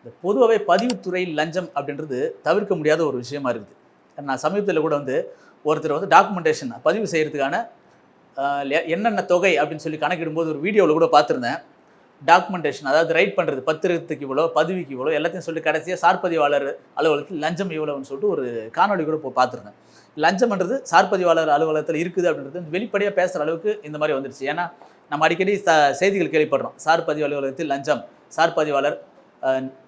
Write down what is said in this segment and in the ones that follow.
இந்த பொதுவாகவே பதிவுத்துறையில் லஞ்சம் அப்படின்றது தவிர்க்க முடியாத ஒரு விஷயமா இருக்குது. நான் சமீபத்தில் கூட வந்து ஒருத்தர் வந்து டாக்குமெண்டேஷன் பதிவு செய்கிறதுக்கான என்னென்ன தொகை அப்படின்னு சொல்லி கணக்கிடும்போது ஒரு வீடியோவில் கூட பார்த்துருந்தேன். டாக்குமெண்டேஷன் அதாவது ரைட் பண்ணுறது பத்திரத்துக்கு இவ்வளோ பதிவுக்கு இவ்வளோ எல்லாத்தையும் சொல்லி கடைசியாக சார்பதிவாளர் அலுவலகத்தில் லஞ்சம் இவ்வளோன்னு சொல்லிட்டு ஒரு காணொளி கூட இப்போ பார்த்துருந்தேன். லஞ்சம்ன்றது சார்பதிவாளர் அலுவலகத்தில் இருக்குது அப்படின்றது வெளிப்படையாக பேசுகிற அளவுக்கு இந்த மாதிரி வந்துருச்சு. ஏன்னா நம்ம அடிக்கடி ச- செய்திகள் கேள்விப்படுறோம். சார்பதிவு அலுவலகத்தில் லஞ்சம் சார்பதிவாளர்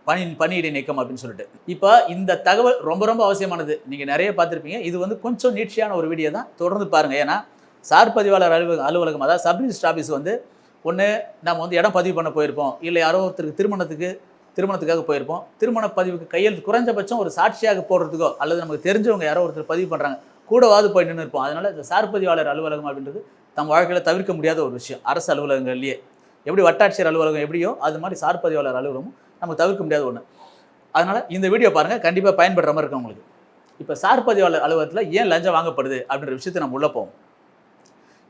பணி பணியிடை நீக்கம் அப்படின்னு சொல்லிட்டு. இப்போ இந்த தகவல் ரொம்ப ரொம்ப அவசியமானது. நீங்கள் நிறைய பார்த்துருப்பீங்க. இது வந்து கொஞ்சம் நீட்சியான ஒரு வீடியோ தான். தொடர்ந்து பாருங்கள் ஏன்னா சார் பதிவாளர் அலுவலகம் அலுவலகம் அதாவது சப் ரிஜிஸ்டர் ஆஃபீஸ் வந்து ஒன்று நம்ம வந்து இடம் பதிவு பண்ண போயிருப்போம். இல்லை யாரோ ஒருத்தருக்கு திருமணத்துக்கு திருமணத்துக்காக போயிருப்போம். திருமண பதிவுக்கு கையெழுத்து குறைஞ்சபட்சம் ஒரு சாட்சியாக போடுறதுக்கோ அல்லது நமக்கு தெரிஞ்சவங்க யாரோ ஒருத்தர் பதிவு பண்ணுறாங்க கூடவாது போய் நின்று இருப்போம். அதனால் இந்த சார் பதிவாளர் அலுவலகம் அப்படின்றது தம் வாழ்க்கையில் தவிர்க்க முடியாத ஒரு விஷயம். அரசு அலுவலகங்கள்லேயே. எப்படி வட்டாட்சியர் அலுவலகம் எப்படியோ அது மாதிரி சார் பதிவாளர் அலுவலகமும் நமக்கு தவிர்க்க முடியாத ஒன்று அதனால் இந்த வீடியோ பாருங்கள் கண்டிப்பாக பயன்படுற மாதிரி இருக்கும் உங்களுக்கு. இப்போ சார் பதிவாளர் அலுவலகத்தில் ஏன் லஞ்சம் வாங்கப்படுது அப்படின்ற விஷயத்தை நம்ம உள்ளே போவோம்.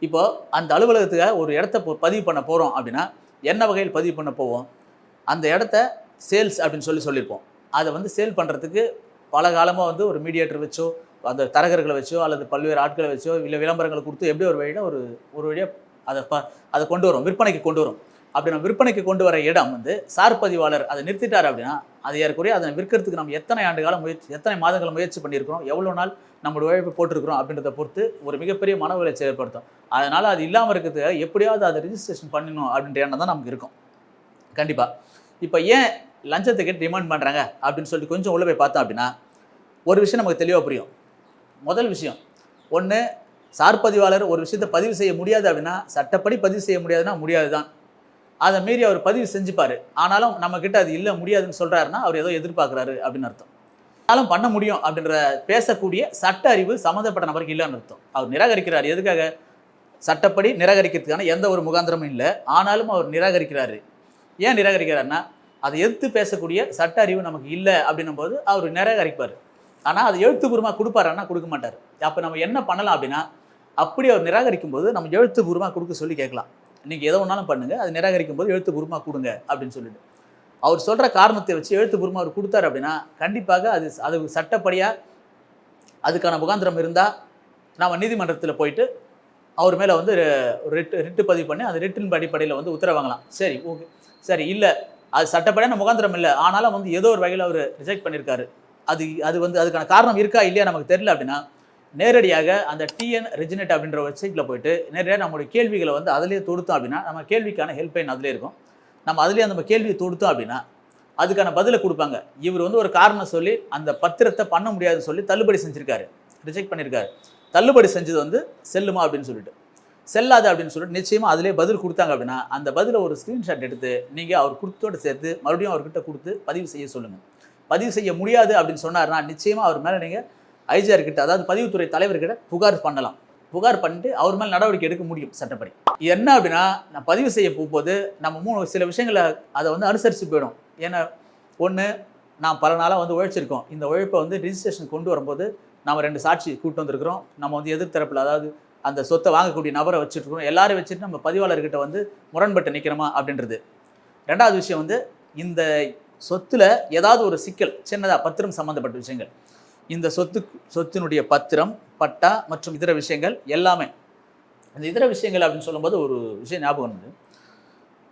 இப்போ அந்த அலுவலகத்துக்காக ஒரு இடத்த பதிவு பண்ண போகிறோம் அப்படின்னா என்ன வகையில் பதிவு பண்ண போவோம்? அந்த இடத்த சேல்ஸ் அப்படின்னு சொல்லி சொல்லியிருப்போம். அதை வந்து சேல் பண்ணுறதுக்கு பல காலமாக வந்து ஒரு மீடியேட்டர் வச்சோ அந்த தரகர்களை வச்சோ அல்லது பல்வேறு ஆட்களை வச்சோ இல்லை விளம்பரங்களை கொடுத்து எப்படி ஒரு வழியில் ஒரு ஒரு வழியாக அதை ப அதை கொண்டு வரும். விற்பனைக்கு கொண்டு வரும். அப்படி நம்ம விற்பனைக்கு கொண்டு வர இடம் வந்து சார் பதிவாளர் அதை நிறுத்திட்டார் அப்படின்னா அது ஏற்குறைய அதை விற்கிறதுக்கு நம்ம எத்தனை ஆண்டு காலம் முயற்சி எத்தனை மாதங்கள் முயற்சி பண்ணியிருக்கிறோம் எவ்வளோ நாள் நம்மளோட உழைப்பு போட்டிருக்கிறோம் அப்படின்றத பொறுத்து ஒரு மிகப்பெரிய மன உளைச்சல் ஏற்படுத்தும். அதனால் அது இல்லாமல் இருக்கிறதுக்கு எப்படியாவது அதை ரிஜிஸ்ட்ரேஷன் பண்ணணும் அப்படின்ற எண்ணம் தான் நமக்கு இருக்கும். கண்டிப்பாக இப்போ ஏன் லஞ்சத்தை கேட்டு டிமாண்ட் பண்ணுறாங்க அப்படின்னு சொல்லிட்டு கொஞ்சம் உள்ள போய் பார்த்தோம் அப்படின்னா ஒரு விஷயம் நமக்கு தெளிவாக புரியும். முதல் விஷயம் ஒன்று சார் பதிவாளர் ஒரு விஷயத்தை பதிவு செய்ய முடியாது அப்படின்னா சட்டப்படி பதிவு செய்ய முடியாதுன்னா முடியாது தான் அதை மீறி அவர் பதிவு செஞ்சுப்பார். ஆனாலும் நம்மக்கிட்ட அது இல்லை முடியாதுன்னு சொல்கிறாருன்னா அவர் ஏதோ எதிர்பார்க்குறாரு அப்படின்னு அர்த்தம். ஆனாலும் பண்ண முடியும் அப்படின்ற பேசக்கூடிய சட்ட அறிவு சம்மந்தப்பட்ட நபருக்கு இல்லைன்னு அர்த்தம். அவர் நிராகரிக்கிறார். எதுக்காக? சட்டப்படி நிராகரிக்கிறதுக்கான எந்த ஒரு முகாந்திரமும் இல்லை. ஆனாலும் அவர் நிராகரிக்கிறாரு. ஏன் நிராகரிக்கிறாருன்னா அதை எதிர்த்து பேசக்கூடிய சட்ட அறிவு நமக்கு இல்லை அப்படின்னும் போது அவர் நிராகரிப்பார். ஆனால் அதை எழுத்துப்பூர்வமாக கொடுப்பாருன்னா கொடுக்க மாட்டார். அப்போ நம்ம என்ன பண்ணலாம் அப்படின்னா அப்படி அவர் நிராகரிக்கும் போது நம்ம எழுத்துப்பூர்வமாக கொடுக்க சொல்லி கேட்கலாம். நீங்கள் எதை ஒன்றாலும் பண்ணுங்கள் அது நிராகரிக்கும் போது எழுத்துப்பூர்வமாக கொடுங்க அப்படின்னு சொல்லிட்டு. அவர் சொல்கிற காரணத்தை வச்சு எழுத்துப்பூர்வமாக அவர் கொடுத்தாரு அப்படின்னா கண்டிப்பாக அது அது சட்டப்படியாக அதுக்கான முகாந்திரம் இருந்தால் நாம் நீதிமன்றத்தில் போயிட்டு அவர் மேலே வந்து ரிட்டு ரிட்டு பதிவு பண்ணி அந்த ரிட்டின் அடிப்படையில் வந்து உத்தரவாங்கலாம் சரி ஓகே. சரி இல்லை. அது சட்டப்படியான முகாந்திரம் இல்லை. ஆனாலும் வந்து ஏதோ ஒரு வகையில் அவர் ரிஜெக்ட் பண்ணியிருக்காரு அது அது வந்து அதுக்கான காரணம் இருக்கா இல்லையா நமக்கு தெரியல அப்படின்னா நேரடியாக அந்த டிஎன் ரெஜினேட் அப்படின்ற வெப்சைட்டில் போயிட்டு நேரடியாக நம்மளுடைய கேள்விகளை வந்து அதிலே தொடுத்தோம் அப்படின்னா நம்ம கேள்விக்கான ஹெல்ப்லைன் அதிலே இருக்கும். நம்ம அதிலே நம்ம கேள்வியை தொடுத்தோம் அப்படின்னா அதுக்கான பதிலை கொடுப்பாங்க. இவர் வந்து ஒரு காரணம் சொல்லி அந்த பத்திரத்தை பண்ண முடியாதுன்னு சொல்லி தள்ளுபடி செஞ்சுருக்காரு. ரிஜெக்ட் பண்ணியிருக்காரு தள்ளுபடி செஞ்சது வந்து செல்லுமா அப்படின்னு சொல்லிட்டு. செல்லாது அப்படின்னு சொல்லிட்டு நிச்சயமாக அதிலே பதில் கொடுத்தாங்க அப்படின்னா அந்த பதிலை ஒரு ஸ்க்ரீன்ஷாட் எடுத்து நீங்கள் அவர் கொடுத்தோடு சேர்த்து மறுபடியும் அவர்கிட்ட கொடுத்து பதிவு செய்ய சொல்லுங்கள் பதிவு செய்ய முடியாது அப்படின்னு சொன்னார்னா நிச்சயமாக அவர் மேலே நீங்கள் ஐஜிஆர் கிட்ட அதாவது பதிவுத்துறை தலைவர்கிட்ட புகார் பண்ணலாம். புகார் பண்ணிட்டு அவர் மேலே நடவடிக்கை எடுக்க முடியும் சட்டப்படி. இது என்ன அப்படின்னா நான் பதிவு செய்ய போகும்போது நம்ம மூணு சில விஷயங்களை அதை வந்து அனுசரித்து போயிடும். ஏன்னா ஒன்று நான் பல நாளாக வந்து உழைச்சிருக்கோம். இந்த உழைப்பை வந்து ரிஜிஸ்ட்ரேஷன் கொண்டு வரும்போது நம்ம ரெண்டு சாட்சி கூட்டு வந்திருக்கிறோம். நம்ம வந்து எதிர்த்தரப்பில் அதாவது அந்த சொத்தை வாங்கக்கூடிய நபரை வச்சுருக்கோம் எல்லாரும் வச்சுட்டு நம்ம பதிவாளர்கிட்ட வந்து முரண்பட்டு நிற்கிறோமா அப்படின்றது. ரெண்டாவது விஷயம் வந்து இந்த சொத்துல ஏதாவது ஒரு சிக்கல் சின்னதாக பத்திரம் சம்மந்தப்பட்ட விஷயங்கள். இந்த சொத்து சொத்தினுடைய பத்திரம் பட்டா மற்றும் இதர விஷயங்கள் எல்லாமே. இந்த இதர விஷயங்கள் அப்படின்னு சொல்லும்போது ஒரு விஷயம் ஞாபகம் உண்டு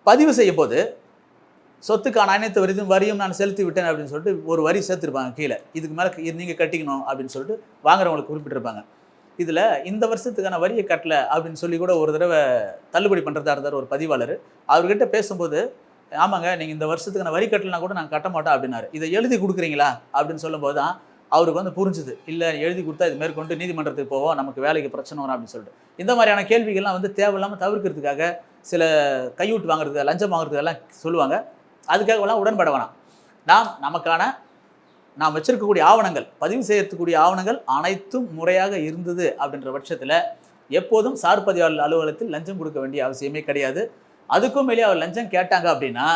பதிவு செய்யும் போது சொத்துக்கான அனைத்து வரியும் வரியும் நான் செலுத்தி விட்டேன் அப்படின்னு சொல்லிட்டு ஒரு வரி சேர்த்துருப்பாங்க கீழே. இதுக்கு மேலே நீங்கள் கட்டிக்கணும் அப்படின்னு சொல்லிட்டு வாங்குறவங்களுக்கு குறிப்பிட்டிருப்பாங்க. இதில் இந்த வருஷத்துக்கான வரியை கட்டல அப்படின்னு சொல்லி கூட ஒரு தடவை தள்ளுபடி பண்ணுறதா இருந்தார் ஒரு பதிவாளர். அவர்கிட்ட பேசும்போது ஆமாங்க நீங்கள் இந்த வருஷத்துக்கான வரி கட்டலைனா கூட நான் கட்ட மாட்டோம் அப்படின்னாரு. இதை எழுதி கொடுக்குறீங்களா அப்படின்னு சொல்லும்போது தான் அவருக்கு வந்து புரிஞ்சுது. இல்லை எழுதி கொடுத்தா இது மேற்கொண்டு நீதிமன்றத்துக்கு போவோம் நமக்கு வேலைக்கு பிரச்சனை வரும் அப்படின்னு சொல்லிட்டு. இந்த மாதிரியான கேள்விகள்லாம் வந்து தேவையில்லாமல் தவிர்க்கிறதுக்காக சில கையூட்டு வாங்குறது லஞ்சம் வாங்குறதுக்கெல்லாம் சொல்லுவாங்க. அதுக்காகலாம் உடன்பட வேணாம். நாம் நமக்கான நாம் வச்சிருக்கக்கூடிய ஆவணங்கள் பதிவு செய்யறதுக்கூடிய ஆவணங்கள் அனைத்தும் முறையாக இருந்தது அப்படின்ற பட்சத்தில் எப்போதும் சார் பதிவாளர் அலுவலகத்தில் லஞ்சம் கொடுக்க வேண்டிய அவசியமே கிடையாது. அதுக்கும் மேலே அவர் லஞ்சம் கேட்டாங்க அப்படின்னா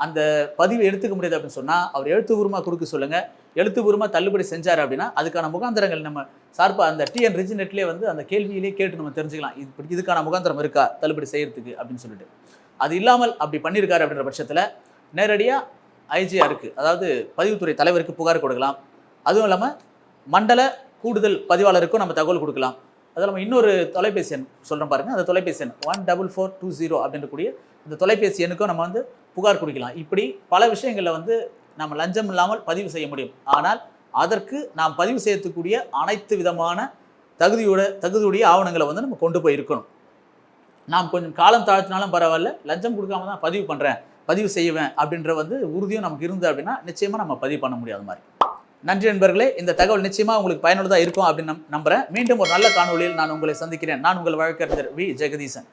அந்த பதிவை எடுத்துக்க முடியாது அப்படின்னு சொன்னால் அவர் எழுத்துபூர்வமாக கொடுக்க சொல்லுங்கள் எழுத்துப்பூர்வமாக தள்ளுபடி செஞ்சார் அப்படின்னா அதுக்கான முகாந்திரங்கள் நம்ம சார்பாக அந்த டிஎன் ரிஜினெட்லேயே வந்து அந்த கேள்வியிலே கேட்டு நம்ம தெரிஞ்சுக்கலாம். இது இப்படி இதுக்கான முகாந்திரம் இருக்கா? தள்ளுபடி செய்கிறதுக்கு அப்படின்னு சொல்லிட்டு. அது இல்லாமல் அப்படி பண்ணியிருக்காரு அப்படின்ற பட்சத்தில் நேரடியாக ஐஜிஆருக்கு அதாவது பதிவுத்துறை தலைவருக்கு புகார் கொடுக்கலாம். அதுவும் இல்லாமல் மண்டல கூடுதல் பதிவாளருக்கும் நம்ம தகவல் கொடுக்கலாம். அதில் இல்லாமல் இன்னொரு தொலைபேசி எண் சொல்கிறோம் பாருங்கள் அந்த தொலைபேசி எண் one double four two zero அப்படின்றக்கூடிய அந்த தொலைபேசி எண்ணுக்கும் நம்ம வந்து புகார் கொடுக்கலாம். இப்படி பல விஷயங்களில் வந்து நம்ம லஞ்சம் இல்லாமல் பதிவு செய்ய முடியும். ஆனால் அதற்கு நாம் பதிவு செய்யக்கூடிய அனைத்து விதமான தகுதியோட தகுதியுடைய ஆவணங்களை வந்து நம்ம கொண்டு போய் இருக்கணும் நாம் கொஞ்சம் காலம் தாழ்த்தினாலும் பரவாயில்ல லஞ்சம் கொடுக்காம தான் பதிவு பண்ணுறேன் பதிவு செய்வேன் அப்படின்ற வந்து உறுதியும் நமக்கு இருந்து அப்படின்னா நிச்சயமாக நம்ம பதிவு பண்ண முடியாத மாதிரி நன்றி நண்பர்களே இந்த தகவல் நிச்சயமாக உங்களுக்கு பயனுள்ளதாக இருக்கும் அப்படின்னு நம் நம்புறேன். மீண்டும் ஒரு நல்ல காணொளியில் நான் உங்களை சந்திக்கிறேன். நான் உங்கள் வழக்கறிஞர் வி. ஜெகதீசன்.